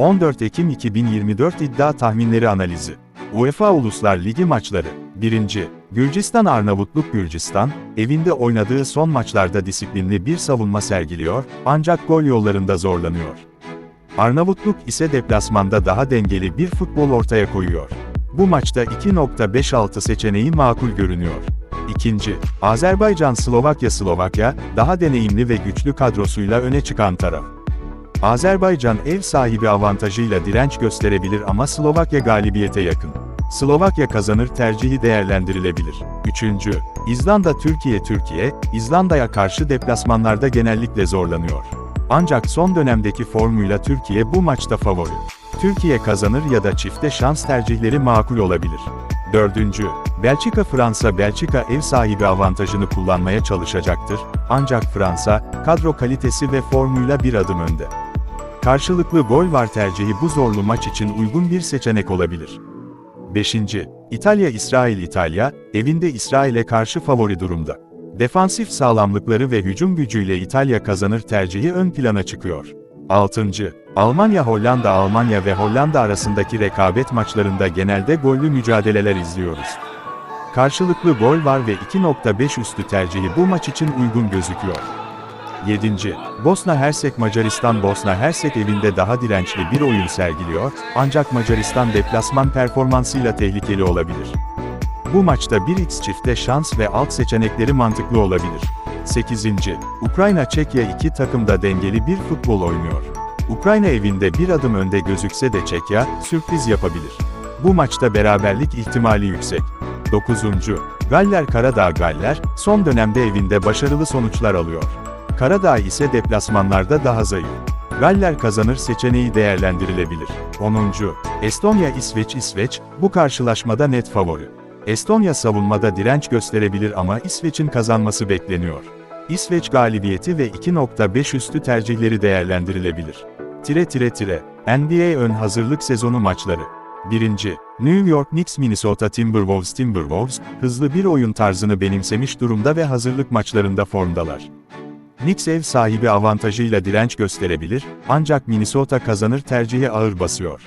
14 Ekim 2024 iddia tahminleri analizi. UEFA Uluslar Ligi maçları. 1. Gürcistan Arnavutluk Gürcistan, evinde oynadığı son maçlarda disiplinli bir savunma sergiliyor, ancak gol yollarında zorlanıyor. Arnavutluk ise deplasmanda daha dengeli bir futbol ortaya koyuyor. Bu maçta 2.56 seçeneği makul görünüyor. İkinci, Azerbaycan Slovakya Slovakya, daha deneyimli ve güçlü kadrosuyla öne çıkan taraf. Azerbaycan ev sahibi avantajıyla direnç gösterebilir ama Slovakya galibiyete yakın. Slovakya kazanır tercihi değerlendirilebilir. Üçüncü, İzlanda Türkiye Türkiye, İzlanda'ya karşı deplasmanlarda genellikle zorlanıyor. Ancak son dönemdeki formuyla Türkiye bu maçta favori. Türkiye kazanır ya da çifte şans tercihleri makul olabilir. Dördüncü, Belçika Fransa Belçika ev sahibi avantajını kullanmaya çalışacaktır, ancak Fransa, kadro kalitesi ve formuyla bir adım önde. Karşılıklı gol var tercihi bu zorlu maç için uygun bir seçenek olabilir. 5. İtalya İsrail İtalya, evinde İsrail'e karşı favori durumda. Defansif sağlamlıkları ve hücum gücüyle İtalya kazanır tercihi ön plana çıkıyor. 6. Almanya Hollanda Almanya ve Hollanda arasındaki rekabet maçlarında genelde gollü mücadeleler izliyoruz. Karşılıklı gol var ve 2.5 üstü tercihi bu maç için uygun gözüküyor. 7. Bosna Hersek Macaristan Bosna Hersek evinde daha dirençli bir oyun sergiliyor, ancak Macaristan deplasman performansıyla tehlikeli olabilir. Bu maçta 1x çifte şans ve alt seçenekleri mantıklı olabilir. 8. Ukrayna Çekya iki takım da dengeli bir futbol oynuyor. Ukrayna evinde bir adım önde gözükse de Çekya, sürpriz yapabilir. Bu maçta beraberlik ihtimali yüksek. 9. Galler Karadağ Galler, son dönemde evinde başarılı sonuçlar alıyor. Karadağ ise deplasmanlarda daha zayıf. Galler kazanır seçeneği değerlendirilebilir. 10. Estonya İsveç İsveç, bu karşılaşmada net favori. Estonya savunmada direnç gösterebilir ama İsveç'in kazanması bekleniyor. İsveç galibiyeti ve 2.5 üstü tercihleri değerlendirilebilir. Tire tire tire, NBA ön hazırlık sezonu maçları. 1. New York Knicks Minnesota Timberwolves Timberwolves, hızlı bir oyun tarzını benimsemiş durumda ve hazırlık maçlarında formdalar. Knicks ev sahibi avantajıyla direnç gösterebilir, ancak Minnesota kazanır tercihi ağır basıyor.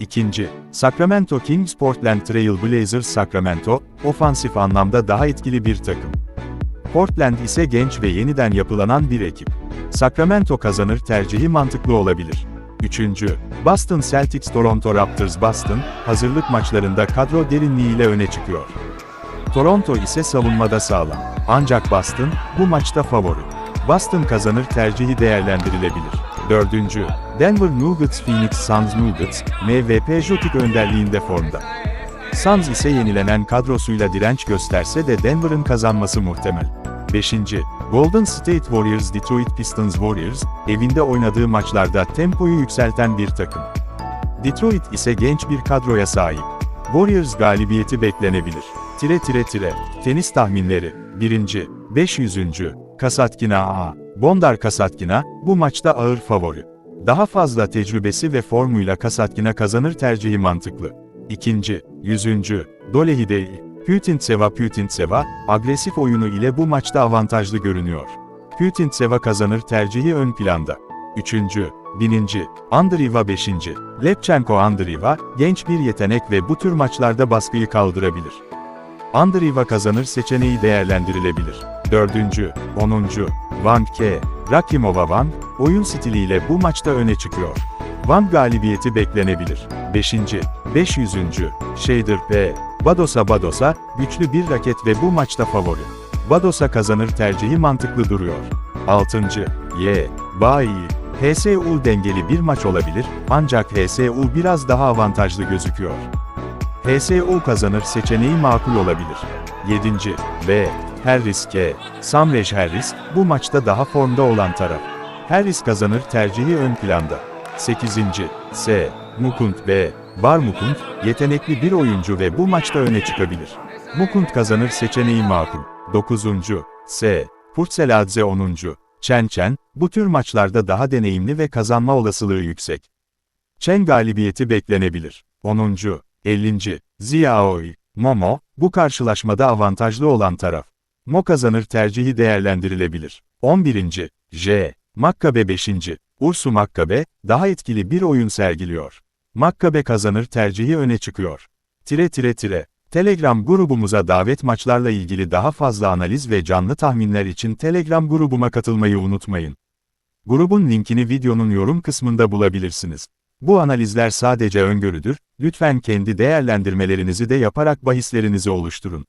İkinci, Sacramento Kings Portland Trail Blazers Sacramento, ofansif anlamda daha etkili bir takım. Portland ise genç ve yeniden yapılanan bir ekip. Sacramento kazanır tercihi mantıklı olabilir. Üçüncü, Boston Celtics Toronto Raptors Boston, hazırlık maçlarında kadro derinliğiyle öne çıkıyor. Toronto ise savunmada sağlam. Ancak Boston, bu maçta favori. Boston kazanır tercihi değerlendirilebilir. Dördüncü, Denver Nuggets Phoenix Suns Nuggets, MVP Jokic önderliğinde formda. Suns ise yenilenen kadrosuyla direnç gösterse de Denver'ın kazanması muhtemel. 5. Golden State Warriors Detroit Pistons Warriors, evinde oynadığı maçlarda tempoyu yükselten bir takım. Detroit ise genç bir kadroya sahip. Warriors galibiyeti beklenebilir. Tire tire tire. Tenis tahminleri. 1. 500. Kasatkina A. Bondar Kasatkina, bu maçta ağır favori. Daha fazla tecrübesi ve formuyla Kasatkina kazanır tercihi mantıklı. 2. 100. Dolehidei. Putintseva Putintseva, agresif oyunu ile bu maçta avantajlı görünüyor. Putintseva kazanır tercihi ön planda. 3. 1000. Andriva 5. Lepchenko Andriva, genç bir yetenek ve bu tür maçlarda baskıyı kaldırabilir. Andriva kazanır seçeneği değerlendirilebilir. 4. 10. Van K. Rakimova Van, oyun stiliyle bu maçta öne çıkıyor. Van galibiyeti beklenebilir. 5. 500. Shader P. Badosa Badosa, güçlü bir raket ve bu maçta favori. Badosa kazanır tercihi mantıklı duruyor. 6. Y. Bayi. HSU dengeli bir maç olabilir, ancak HSU biraz daha avantajlı gözüküyor. HSU kazanır seçeneği makul olabilir. 7. B. Harris K. Samresh Harris, bu maçta daha formda olan taraf. Harris kazanır tercihi ön planda. 8. S. Mukund B. Bar Mukund, yetenekli bir oyuncu ve bu maçta öne çıkabilir. Mukund kazanır seçeneği makul. 9. S. Purtseladze 10. Chen Chen, bu tür maçlarda daha deneyimli ve kazanma olasılığı yüksek. Chen galibiyeti beklenebilir. 10. 50. Ziaoi, Momo, bu karşılaşmada avantajlı olan taraf. Mo kazanır tercihi değerlendirilebilir. 11. J. Makkabe 5. Ursu Makkabe, daha etkili bir oyun sergiliyor. Makkabe kazanır tercihi öne çıkıyor. Tire tire tire. Telegram grubumuza davet maçlarla ilgili daha fazla analiz ve canlı tahminler için Telegram grubuma katılmayı unutmayın. Grubun linkini videonun yorum kısmında bulabilirsiniz. Bu analizler sadece öngörüdür, lütfen kendi değerlendirmelerinizi de yaparak bahislerinizi oluşturun.